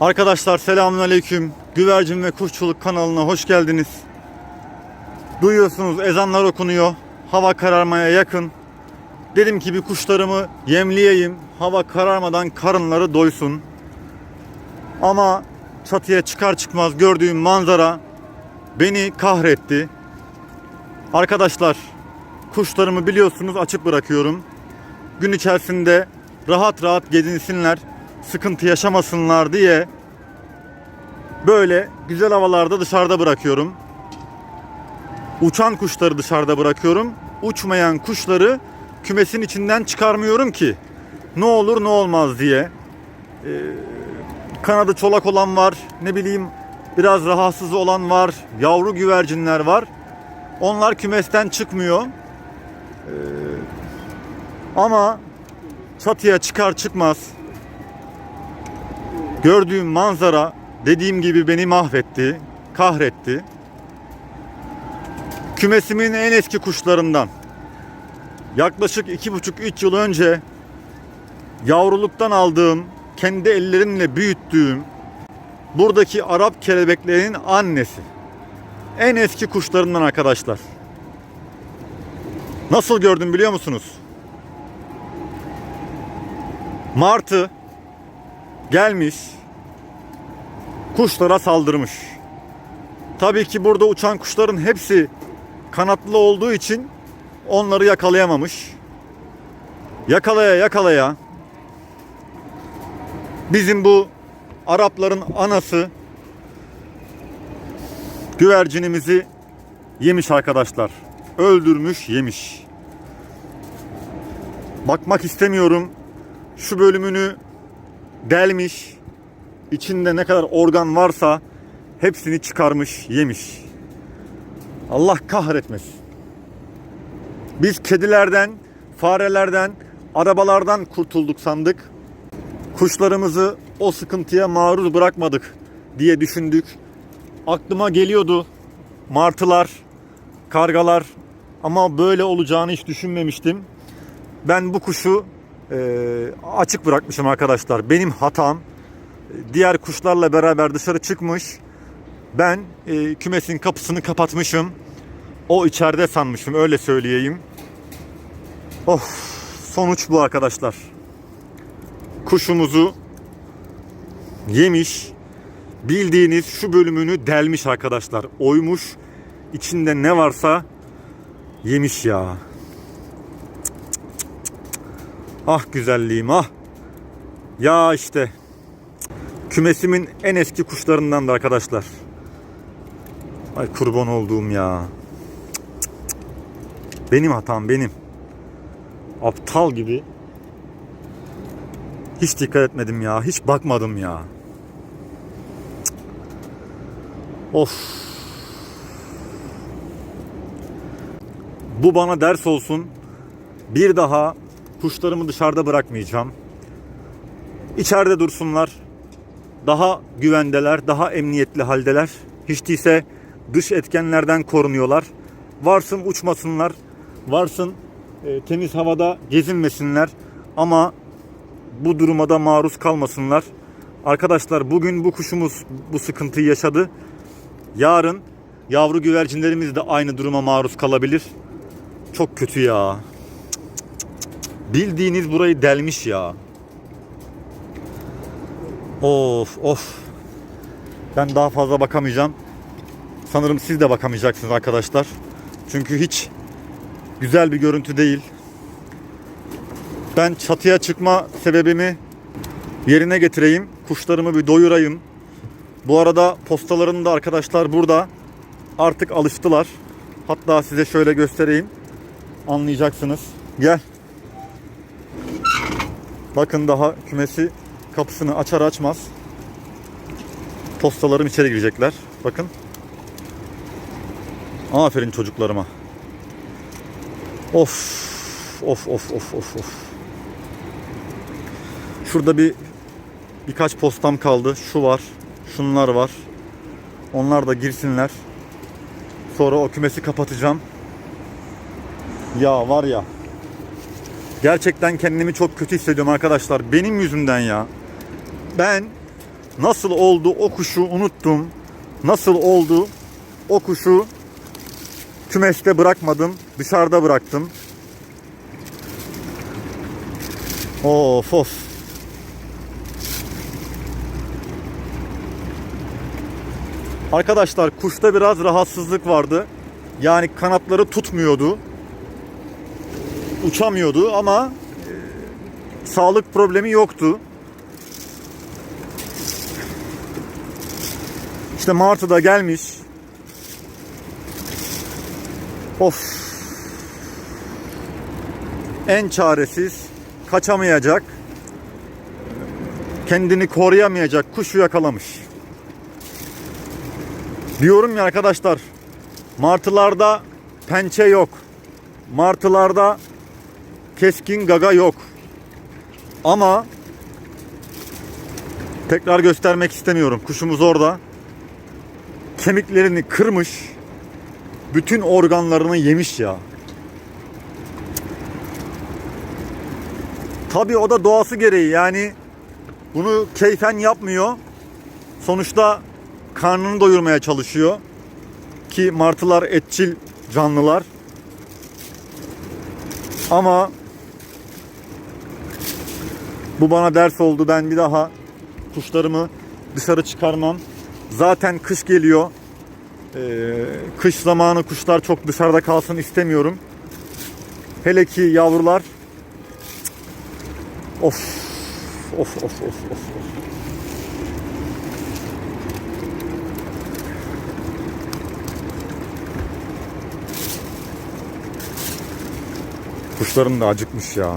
Arkadaşlar selamünaleyküm. Güvercin ve Kuşçuluk kanalına hoş geldiniz. Duyuyorsunuz ezanlar okunuyor. Hava kararmaya yakın. Dedim ki bir kuşlarımı yemleyeyim. Hava kararmadan karınları doysun. Ama çatıya çıkar çıkmaz gördüğüm manzara beni kahretti. Arkadaşlar kuşlarımı biliyorsunuz açık bırakıyorum. Gün içerisinde rahat rahat gezinsinler, sıkıntı yaşamasınlar diye böyle güzel havalarda dışarıda bırakıyorum. Uçan kuşları dışarıda bırakıyorum. Uçmayan kuşları kümesin içinden çıkarmıyorum ki ne olur ne olmaz diye. Ee, kanadı çolak olan var, ne bileyim biraz rahatsız olan var, yavru güvercinler var. Onlar kümesten çıkmıyor. Ee, ama çatıya çıkar çıkmaz gördüğüm manzara dediğim gibi beni mahvetti, kahretti. Kümesimin en eski kuşlarından yaklaşık iki buçuk üç yıl önce yavruluktan aldığım, kendi ellerimle büyüttüğüm buradaki Arap kelebeklerinin annesi. En eski kuşlarından arkadaşlar. Nasıl gördüm biliyor musunuz? Martı gelmiş kuşlara saldırmış. Tabii ki burada uçan kuşların hepsi kanatlı olduğu için onları yakalayamamış. Yakalaya yakalaya bizim bu Arapların anası güvercinimizi yemiş arkadaşlar. Öldürmüş, yemiş. Bakmak istemiyorum. Şu bölümünü delmiş. İçinde ne kadar organ varsa hepsini çıkarmış, yemiş. Allah kahretmesin. Biz kedilerden, farelerden, arabalardan kurtulduk sandık. Kuşlarımızı o sıkıntıya maruz bırakmadık diye düşündük. Aklıma geliyordu martılar, kargalar ama böyle olacağını hiç düşünmemiştim. Ben bu kuşu e, açık bırakmışım arkadaşlar. Benim hatam. Diğer kuşlarla beraber dışarı çıkmış. Ben e, kümesin kapısını kapatmışım. O içeride sanmışım öyle söyleyeyim. Of sonuç bu arkadaşlar. Kuşumuzu yemiş. Bildiğiniz şu bölümünü delmiş arkadaşlar. Oymuş. İçinde ne varsa yemiş ya. Ah güzelliğim ah. Ya işte. Kümesimin en eski kuşlarından da arkadaşlar. Ay kurban olduğum ya. Benim hatam benim. Aptal gibi. Hiç dikkat etmedim ya. Hiç bakmadım ya. Of. Bu bana ders olsun. Bir daha kuşlarımı dışarıda bırakmayacağım. İçeride dursunlar. Daha güvendeler, daha emniyetli haldeler. Hiç değilse dış etkenlerden korunuyorlar. Varsın uçmasınlar, varsın e, temiz havada gezinmesinler ama bu duruma da maruz kalmasınlar. Arkadaşlar bugün bu kuşumuz bu sıkıntıyı yaşadı. Yarın yavru güvercinlerimiz de aynı duruma maruz kalabilir. Çok kötü ya. Bildiğiniz burayı delmiş ya. Of of. Ben daha fazla bakamayacağım. Sanırım siz de bakamayacaksınız arkadaşlar. Çünkü hiç güzel bir görüntü değil. Ben çatıya çıkma sebebimi yerine getireyim. Kuşlarımı bir doyurayım. Bu arada postalarını da arkadaşlar burada artık alıştılar. Hatta size şöyle göstereyim. Anlayacaksınız. Gel. Bakın daha kümesi kapısını açar açmaz postalarım içeri girecekler. Bakın. Aferin çocuklarıma. Of. Of of of of of. Şurada bir birkaç postam kaldı. Şu var. Şunlar var. Onlar da girsinler. Sonra o kümesi kapatacağım. Ya var ya. Gerçekten kendimi çok kötü hissediyorum arkadaşlar. Benim yüzümden ya. Ben nasıl oldu o kuşu unuttum. Nasıl oldu o kuşu kümeste bırakmadım. Dışarıda bıraktım. Of of. Arkadaşlar kuşta biraz rahatsızlık vardı. Yani kanatları tutmuyordu. Uçamıyordu ama e, sağlık problemi yoktu. İşte Martı da gelmiş. Of. En çaresiz, kaçamayacak, kendini koruyamayacak kuşu yakalamış. Diyorum ya arkadaşlar, martılarda pençe yok. Martılarda keskin gaga yok. Ama tekrar göstermek istemiyorum. Kuşumuz orada. Kemiklerini kırmış. Bütün organlarını yemiş ya. Tabii o da doğası gereği yani bunu keyfen yapmıyor. Sonuçta karnını doyurmaya çalışıyor. Ki martılar etçil canlılar. Ama bu bana ders oldu. Ben bir daha kuşlarımı dışarı çıkarmam. Zaten kış geliyor. Ee, kış zamanı kuşlar çok dışarıda kalsın istemiyorum. Hele ki yavrular. Of. Of of of of. of. Kuşlarım da acıkmış ya.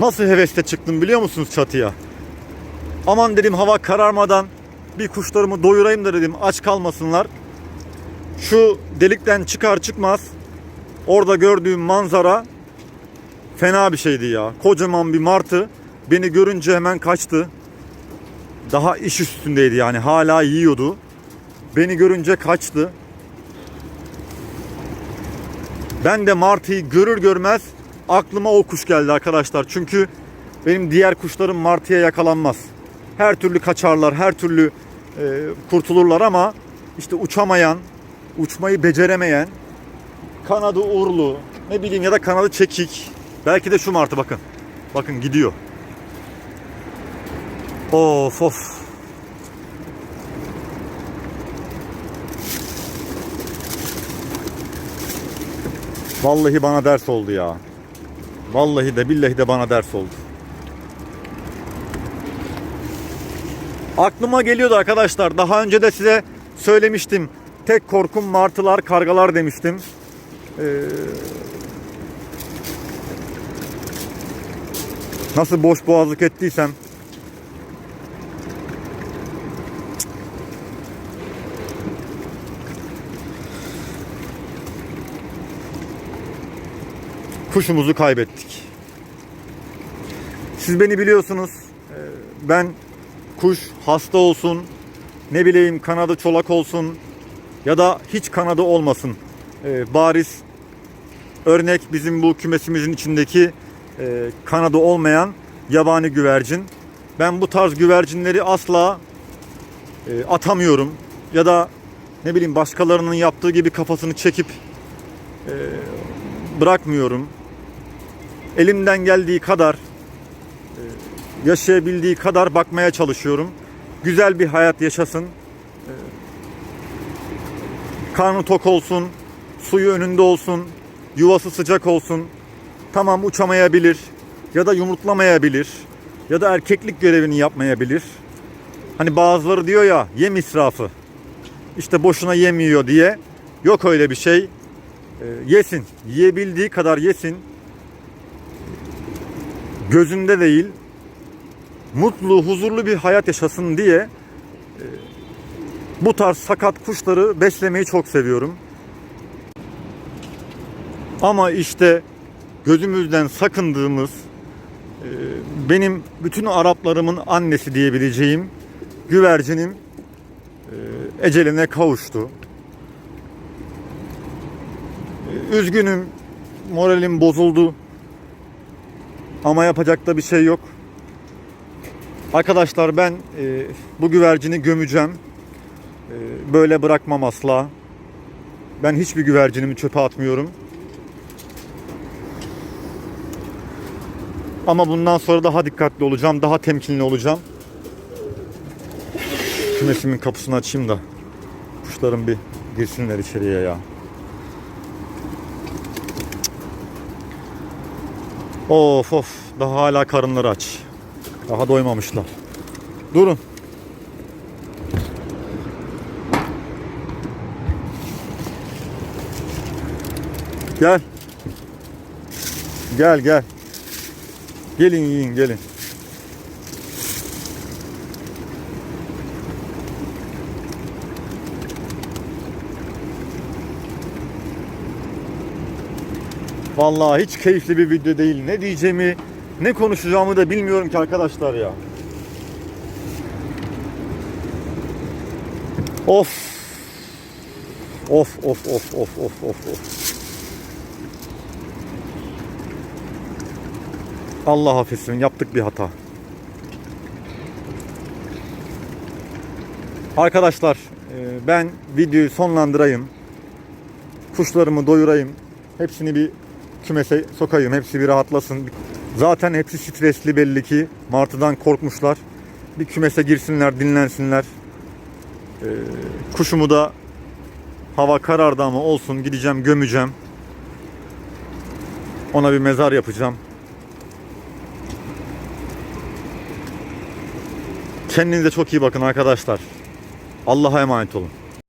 Nasıl hevesle çıktım biliyor musunuz çatıya? Aman dedim hava kararmadan bir kuşlarımı doyurayım da dedim aç kalmasınlar. Şu delikten çıkar çıkmaz orada gördüğüm manzara fena bir şeydi ya. Kocaman bir martı beni görünce hemen kaçtı. Daha iş üstündeydi yani hala yiyordu. Beni görünce kaçtı. Ben de martıyı görür görmez aklıma o kuş geldi arkadaşlar. Çünkü benim diğer kuşlarım martıya yakalanmaz. Her türlü kaçarlar, her türlü e, kurtulurlar ama işte uçamayan, uçmayı beceremeyen, kanadı uğurlu, ne bileyim ya da kanadı çekik. Belki de şu martı bakın. Bakın gidiyor. Of of. Vallahi bana ders oldu ya. Vallahi de billahi de bana ders oldu. Aklıma geliyordu arkadaşlar. Daha önce de size söylemiştim. Tek korkum martılar, kargalar demiştim. Ee, nasıl boş boğazlık ettiysem kuşumuzu kaybettik. Siz beni biliyorsunuz. Ee, Ben kuş hasta olsun, ne bileyim kanadı çolak olsun ya da hiç kanadı olmasın. Ee, bariz örnek bizim bu kümesimizin içindeki e, kanadı olmayan yabani güvercin. Ben bu tarz güvercinleri asla e, atamıyorum ya da ne bileyim başkalarının yaptığı gibi kafasını çekip e, bırakmıyorum. Elimden geldiği kadar e, yaşayabildiği kadar bakmaya çalışıyorum. Güzel bir hayat yaşasın. E, Karnı tok olsun, suyu önünde olsun, yuvası sıcak olsun. Tamam uçamayabilir ya da yumurtlamayabilir ya da erkeklik görevini yapmayabilir. Hani bazıları diyor ya yem israfı. İşte boşuna yemiyor diye. Yok öyle bir şey. E, yesin. Yiyebildiği kadar yesin. Gözünde değil. Mutlu, huzurlu bir hayat yaşasın diye e, bu tarz sakat kuşları beslemeyi çok seviyorum. Ama işte gözümüzden sakındığımız e, benim bütün Araplarımın annesi diyebileceğim güvercinim e, eceline kavuştu. Üzgünüm, moralim bozuldu. Ama yapacak da bir şey yok. Arkadaşlar ben e, bu güvercini gömeceğim. E, böyle bırakmam asla. Ben hiçbir güvercinimi çöpe atmıyorum. Ama bundan sonra daha dikkatli olacağım, daha temkinli olacağım. Kümesimin kapısını açayım da kuşlarım bir girsinler içeriye ya. Of of daha hala karınları aç. Daha doymamışlar. Durun. Gel. Gel gel. Gelin yiyin gelin. Vallahi hiç keyifli bir video değil. Ne diyeceğimi, ne konuşacağımı da bilmiyorum ki arkadaşlar ya. Of. Of of of of of of of. Allah affetsin yaptık bir hata. Arkadaşlar e, ben videoyu sonlandırayım. Kuşlarımı doyurayım. Hepsini bir kümese sokayım. Hepsi bir rahatlasın. Zaten hepsi stresli belli ki. Martıdan korkmuşlar. Bir kümese girsinler, dinlensinler. Ee, kuşumu da hava karardı ama olsun gideceğim gömeceğim. Ona bir mezar yapacağım. Kendinize çok iyi bakın arkadaşlar. Allah'a emanet olun.